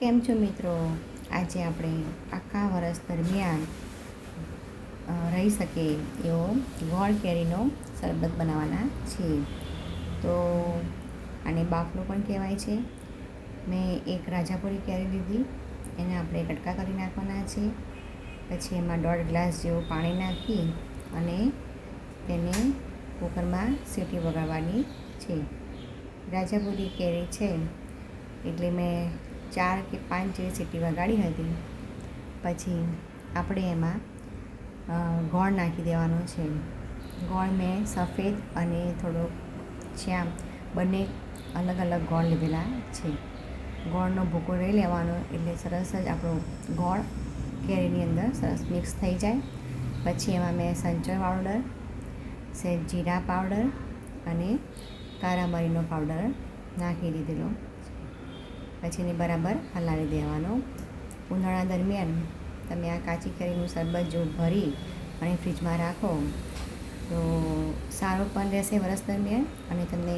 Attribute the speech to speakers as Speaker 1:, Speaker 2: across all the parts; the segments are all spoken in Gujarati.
Speaker 1: કેમ છો મિત્રો? આજે આપણે આખા વર્ષ દરમિયાન રહી શકે એવો ગોળ કેરીનો શરબત બનાવવાના છે તો આને બાફલો પણ કહેવાય છે. મેં એક રાજાપુરી કેરી લીધી, એને આપણે કટકા કરી નાખવાના છે. પછી એમાં દોઢ ગ્લાસ જેવું પાણી નાખી અને તેને કુકરમાં સીટી વગાડવાની છે. રાજાપુરી કેરી છે, એટલે મેં ચાર કે પાંચ જેવી સીટી વગાડી હતી, પછી આપણે એમાં ગોળ નાખી દેવાનો છે. ગોળ મેં સફેદ અને થોડો શ્યામ, બંને અલગ અલગ ગોળ લીધેલા છે. ગોળનો ભૂકો લઈ લેવાનો એટલે સરસ જ આપણો ગોળ કેરીની અંદર સરસ મિક્સ થઈ જાય. પછી એમાં મેં સંચય પાવડર, સેજ જીરા પાવડર અને કારામરીનો પાવડર નાખી દીધેલો. પછી એને બરાબર હલાવી દેવાનો. ઉનાળા દરમિયાન તમે આ કાચી કેરીનું શરબત જો ભરી અને ફ્રીજમાં રાખો, તો સારું પણ રહેશે વરસ દરમિયાન અને તમને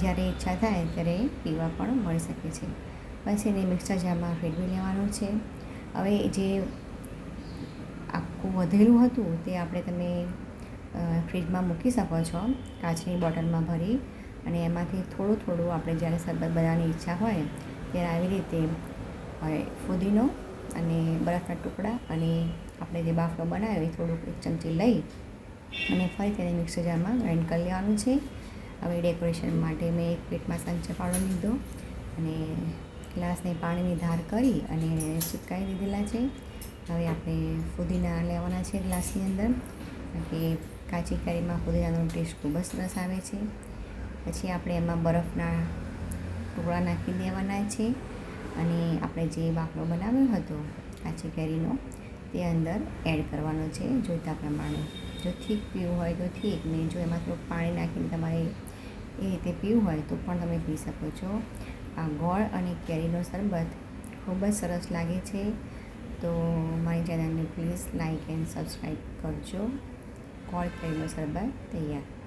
Speaker 1: જ્યારે ઈચ્છા થાય ત્યારે પીવા પણ મળી શકે છે. પછી એને મિક્સર જારમાં ફેરવી લેવાનું છે. હવે જે આખું વધેલું હતું તે આપણે તમે ફ્રીજમાં મૂકી શકો છો કાચની બોટલમાં ભરી અને એમાંથી થોડું થોડું આપણે જ્યારે શરબત બનાવવાની ઈચ્છા હોય ત્યારે આવી રીતે ફુદીનો અને બરફના ટુકડા અને આપણે જે બાફલો બનાવ્યો એ થોડુંક એક ચમચી લઈ અને ફરી તેને મિક્સર જારમાં ગ્રાઇન્ડ કરી લેવાનું છે. હવે ડેકોરેશન માટે મેં એક પ્લેટમાં પાવડર લીધો અને ગ્લાસને પાણીની ધાર કરી અને ચિપકાવી દીધેલા છે. હવે આપણે ફુદીના લેવાના છે ગ્લાસની અંદર. કારણ કે કાચી કેરીમાં ફુદીનાનો ટેસ્ટ ખૂબ જ સરસ આવે છે. પછી આપણે એમાં બરફના ટુકડા નાખી દેવાના છે. અને આપણે જે બાફલો બનાવ્યો હતો કાચી કેરીનો, તે અંદર એડ કરવાનો છે જોઈતા પ્રમાણે. જો થીક પીવું હોય તો થીક, ને જો એમાં થોડુંક પાણી નાખીને તમારે એ રીતે પીવું હોય તો પણ તમે પી શકો છો. આ ગોળ અને કેરીનો શરબત ખૂબ જ સરસ લાગે છે. તો મારી ચેનલને પ્લીઝ લાઇક એન્ડ સબસ્ક્રાઈબ કરજો. ગોળ કેરીનો શરબત તૈયાર.